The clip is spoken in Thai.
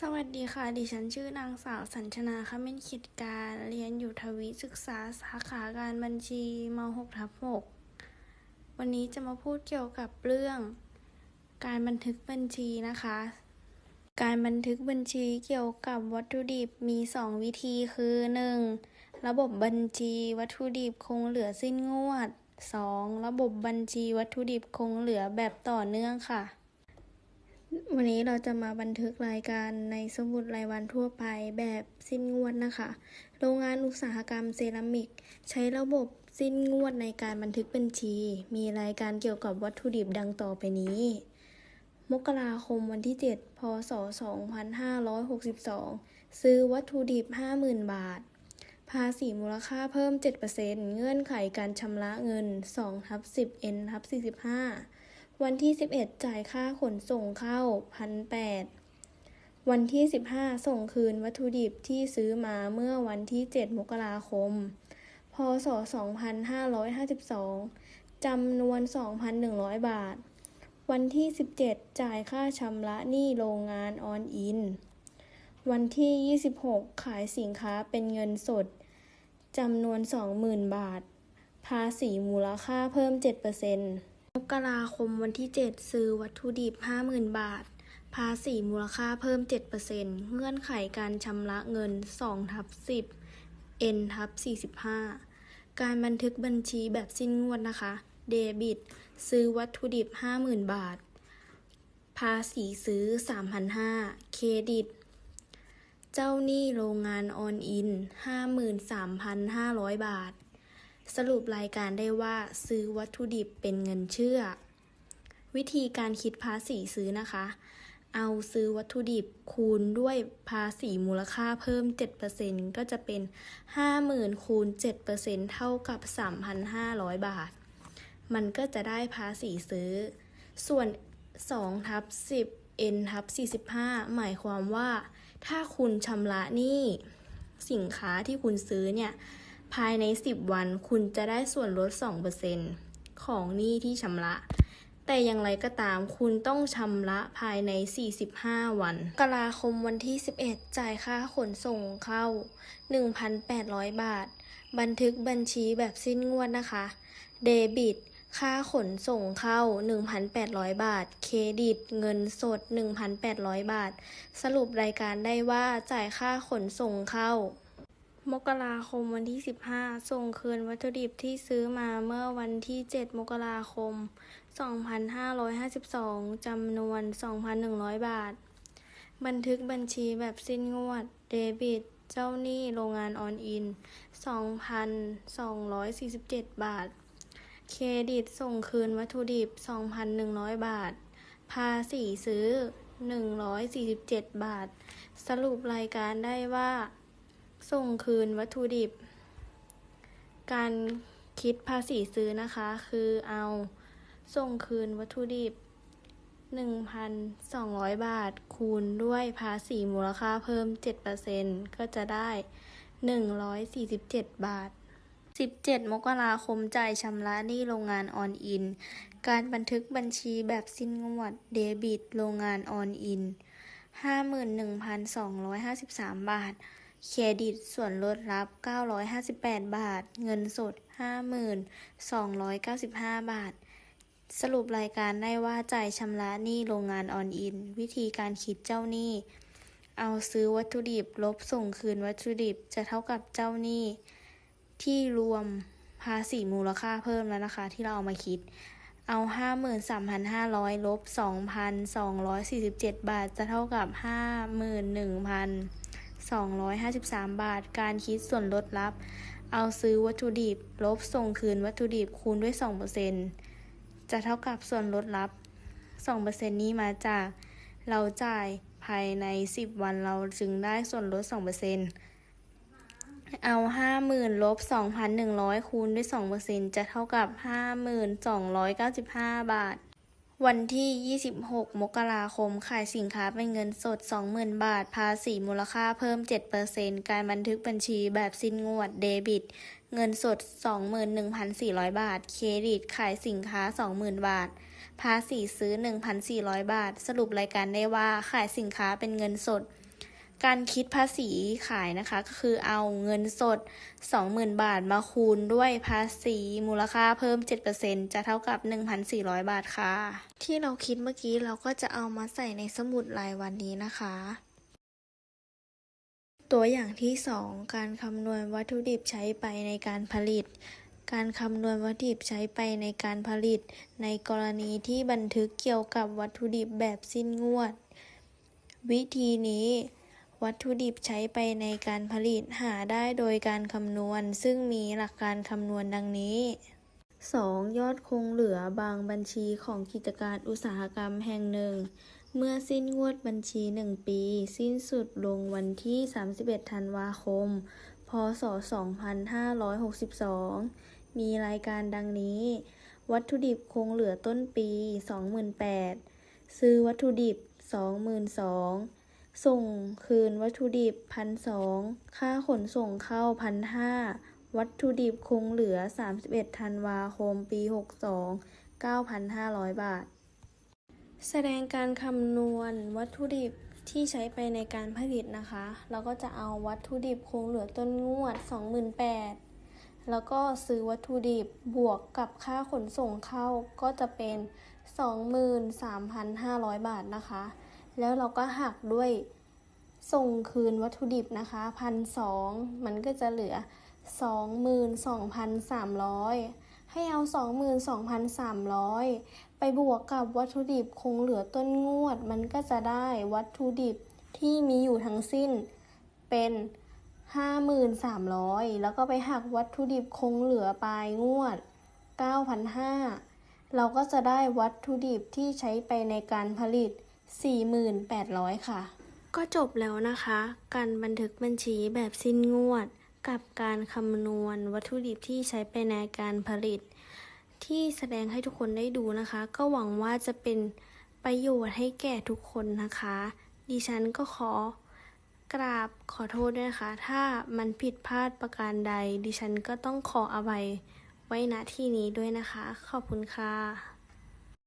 สวัสดีค่ะ ดิฉันชื่อนางสาวสัญชนาคเม่นขิดการ เรียนอยู่ทวีศึกษาสาขาการบัญชีม .6 ทับ6วันนี้จะมาพูดเกี่ยวกับเรื่อง การบันทึกบัญชีนะคะ การบันทึกบัญชีเกี่ยวกับวัตถุดิบมี 2 วิธีคือ 1. ระบบบัญชีวัตถุดิบคงเหลือสิ้นงวด 2. ระบบบัญชีวัตถุดิบคงเหลือแบบต่อเนื่องค่ะ วันนี้เราจะมาบันทึกรายการในสมุดรายวันทั่วไปแบบสิ้นงวดนะคะ โรงงานอุตสาหกรรมเซรามิก ใช้ระบบสิ้นงวดในการบันทึกบัญชี มีรายการเกี่ยวกับวัตถุดิบดังต่อไปนี้ มกราคมวันที่ 7 พศ 2562 ซื้อวัตถุดิบ 50,000 บาท ภาษีมูลค่าเพิ่ม 7%เงื่อนไขการชำระเงิน2ทับ10 N ทับ45 วันที่ 11 จ่ายค่าขนส่งเข้า1,800วันที่ 15 ส่งคืนวัตถุดิบที่ซื้อมาเมื่อวันที่ 7 มกราคม พศ 2552 จำนวน 2,100 บาท วันที่ 17 จ่ายค่าชำระหนี้โรงงานออนอิน วันที่ 26 ขายสินค้าเป็นเงินสด จำนวน 20,000 บาท ภาษีมูลค่าเพิ่ม 7% มกราคมวันที่ 7 ซื้อวัตถุดิบ 50,000 บาท ภาษีมูลค่าเพิ่ม 7%เงื่อนไขการชำระเงิน2ทับ10 N ทับ45 การบันทึกบัญชีแบบสิ้นงวดนะคะ เดบิต ซื้อวัตถุดิบ 50,000 บาท ภาษีซื้อ 3,500 เครดิต เจ้าหนี้โรงงานออนอิน 53,500 บาท สรุปรายการได้ว่าซื้อวัตถุดิบเป็นเงินเชื่อ วิธีการคิดภาษีซื้อนะคะ เอาซื้อวัตถุดิบคูณด้วยภาษีมูลค่าเพิ่ม 7%ก็จะเป็น 50,000คูณ7%เท่ากับ 3,500 บาท มันก็จะได้ภาษีซื้อ ส่วน2ทับ10 N ทับ45 หมายความว่า ถ้าคุณชำระหนี้สินค้าที่คุณซื้อเนี่ย ภายใน 10 วันคุณจะได้ส่วนลด 2%ของหนี้ที่ชำระ แต่อย่างไรก็ตามคุณต้องชำระภายใน 45 วันกราคมวันที่ 11 จ่ายค่าขนส่งเข้า 1,800 บาท บันทึกบัญชีแบบสิ้นงวดนะคะ เดบิตค่าขนส่งเข้า 1,800 บาท เครดิตเงินสด 1,800 บาท สรุปรายการได้ว่าจ่ายค่าขนส่งเข้า มกราคมวันที่ 15 ส่งคืนวัตถุดิบที่ซื้อมาเมื่อวันที่ 7 มกราคม 2552 จำนวน 2,100 บาท บันทึกบัญชีแบบสิ้นงวด เดบิต เจ้าหนี้โรงงานออนอิน 2,247 บาท เครดิตส่งคืนวัตถุดิบ 2,100 บาท ภาษีซื้อ 147 บาท สรุปรายการได้ว่า ส่งคืนวัตถุดิบ การคิดภาษีซื้อนะคะ คือเอาส่งคืนวัตถุดิบ 1,200 บาท คูณด้วยภาษีมูลค่าเพิ่ม 7%ก็จะได้ 147 บาท 17 มกราคมจ่ายชำระหนี้โรงงานออนอิน การบันทึกบัญชีแบบสิ้นงวดเดบิต โรงงานออนอิน 51,253 บาท เครดิตส่วนลดรับ 958 บาท เงินสด50,295 บาท สรุปรายการได้ว่าจ่ายชำระหนี้โรงงานออนอิน วิธีการคิดเจ้าหนี้ เอาซื้อวัตถุดิบ ลบส่งคืนวัตถุดิบจะเท่ากับเจ้าหนี้ ที่รวมภาษีมูลค่าเพิ่มแล้วนะคะ ที่เราเอามาคิด เอา 53,500 ลบ 2,247 บาท จะเท่ากับ 253 บาท การคิดส่วนลดรับ เอาซื้อวัตถุดิบ ลบส่งคืนวัตถุดิบคูณด้วย 2%จะเท่ากับส่วนลดรับ 2%นี้มาจาก เราจ่ายภายใน 10 วันเราจึงได้ส่วนลด 2%เอา 50,000 ลบ 2,100 คูณด้วย 2%จะเท่ากับ 52,95 บาท วันที่ 26 มกราคม ขายสินค้าเป็นเงินสด 20,000 บาท ภาษีมูลค่าเพิ่ม 7%การบันทึกบัญชีแบบสิ้นงวดเดบิต เงินสด 21,400 บาท เครดิต ขายสินค้า 20,000 บาท ภาษีซื้อ 1,400 บาท สรุปรายการได้ว่า ขายสินค้าเป็นเงินสด การคิดภาษีขายนะคะก็คือเอาเงินสด 20,000 บาทมาคูณด้วยภาษีมูลค่าเพิ่ม 7%จะเท่ากับ 1,400 บาทค่ะ ที่เราคิดเมื่อกี้เราก็จะเอามาใส่ในสมุดรายวันนี้นะคะ ตัวอย่างที่ 2 การคำนวณวัตถุดิบใช้ไปในการผลิต การคำนวณวัตถุดิบใช้ไปในการผลิต ในกรณีที่บันทึกเกี่ยวกับวัตถุดิบแบบสิ้นงวด วิธีนี้ วัตถุดิบใช้ไปในการผลิตหาได้โดยการคำนวณ ซึ่งมีหลักการคำนวณดังนี้ 2. ยอดคงเหลือบางบัญชีของกิจการอุตสาหกรรมแห่งหนึ่ง เมื่อสิ้นงวดบัญชี 1 ปี สิ้นสุดลงวันที่ 31 ธันวาคม พศ 2562 มีรายการดังนี้ วัตถุดิบคงเหลือต้นปี28,000ซื้อวัตถุดิบ 22,000 ส่งคืนวัตถุดิบ1,200ค่าขนส่งเข้า1,500วัตถุดิบคงเหลือ 31 ธันวาคม ปี 62 9,500 บาท แสดงการคำนวณวัตถุดิบที่ใช้ไปในการผลิตนะคะ เราก็จะเอาวัตถุดิบคงเหลือต้นงวด 28,000แล้วก็ซื้อวัตถุดิบบวกกับค่าขนส่งเข้าก็จะเป็น 23,500 บาทนะคะ แล้วเราก็หักด้วยส่งคืนวัตถุดิบนะคะ1,200มันก็จะเหลือ 22,300 ให้เอา 22,300 ไปบวกกับวัตถุดิบคงเหลือต้นงวด มันก็จะได้วัตถุดิบที่มีอยู่ทั้งสิ้นเป็น 5,300 แล้วก็ไปหักวัตถุดิบคงเหลือปลายงวด 9,500 เราก็จะได้วัตถุดิบที่ใช้ไปในการผลิต 4,800 ค่ะ ก็จบแล้วนะคะ การบันทึกบัญชีแบบสิ้นงวด กับการคำนวณวัตถุดิบที่ใช้ไปในการผลิต ที่แสดงให้ทุกคนได้ดูนะคะ ก็หวังว่าจะเป็นประโยชน์ให้แก่ทุกคนนะคะ ดิฉันก็ขอกราบขอโทษด้วยนะคะ ถ้ามันผิดพลาดประการใด ดิฉันก็ต้องขออภัยไว้ณที่นี้ด้วยนะคะ ขอบคุณค่ะ